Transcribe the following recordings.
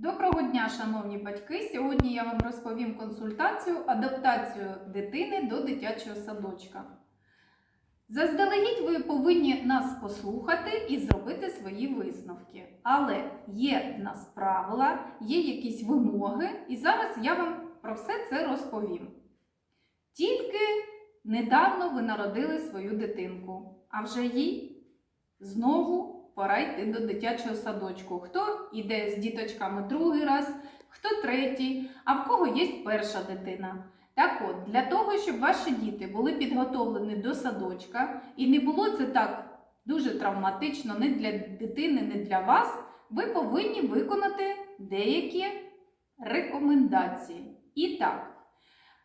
Доброго дня, шановні батьки! Сьогодні я вам розповім консультацію адаптацію дитини до дитячого садочка. Заздалегідь ви повинні нас послухати і зробити свої висновки. Але є в нас правила, є якісь вимоги, і зараз я вам про все це розповім. Тільки недавно ви народили свою дитинку, а вже їй знову пора йти до дитячого садочку. Хто йде з діточками другий раз, хто третій, а в кого є перша дитина. Так от, для того, щоб ваші діти були підготовлені до садочка, і не було це так дуже травматично не для дитини, не для вас, ви повинні виконати деякі рекомендації. І так,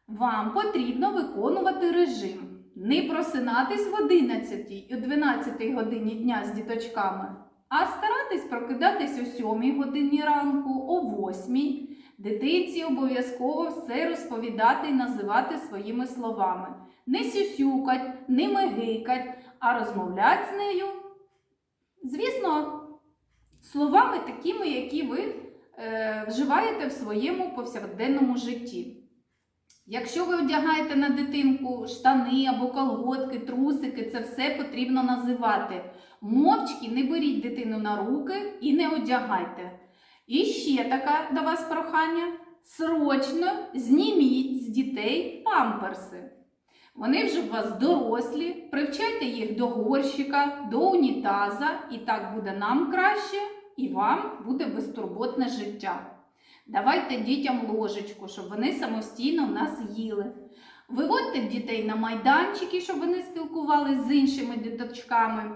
вам потрібно виконувати режим. Не просинатись в 11 і 12 годині дня з діточками, а старатись прокидатись о 7 годині ранку, о 8. Дитинці обов'язково все розповідати і називати своїми словами. Не сюсюкать, не мигикать, а розмовлять з нею. Звісно, словами такими, які ви е, вживаєте в своєму повсякденному житті. Якщо ви одягаєте на дитинку штани або колготки, трусики, це все потрібно називати. Мовчки не беріть дитину на руки і не одягайте. І ще таке до вас прохання: срочно зніміть з дітей памперси. Вони вже у вас дорослі, привчайте їх до горщика, до унітаза, і так буде нам краще, і вам буде безтурботне життя. Давайте дітям ложечку, щоб вони самостійно в нас їли. Виводьте дітей на майданчики, щоб вони спілкувалися з іншими діточками.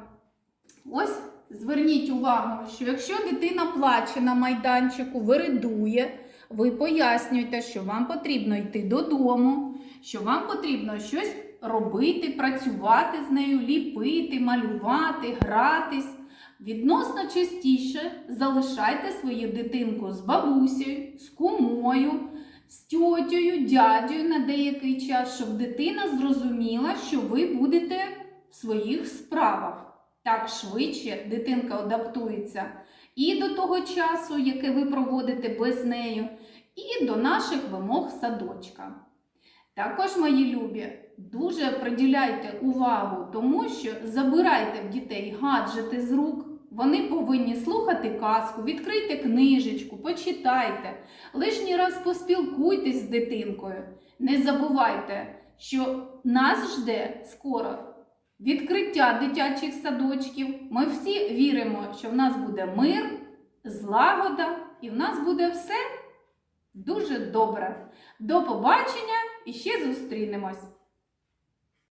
Ось зверніть увагу, що якщо дитина плаче на майданчику, виридує, ви пояснюєте, що вам потрібно йти додому, що вам потрібно щось робити, працювати з нею, ліпити, малювати, гратись. Відносно частіше залишайте свою дитинку з бабусею, з кумою, з тьотєю, дядею на деякий час, щоб дитина зрозуміла, що ви будете в своїх справах. Так швидше дитинка адаптується і до того часу, яке ви проводите без нею, і до наших вимог садочка. Також, мої любі, дуже приділяйте увагу тому, що забирайте в дітей гаджети з рук. Вони повинні слухати казку, відкрийте книжечку, почитайте, лишній раз поспілкуйтесь з дитинкою. Не забувайте, що нас жде скоро відкриття дитячих садочків. Ми всі віримо, що в нас буде мир, злагода і в нас буде все дуже добре. До побачення і ще зустрінемось!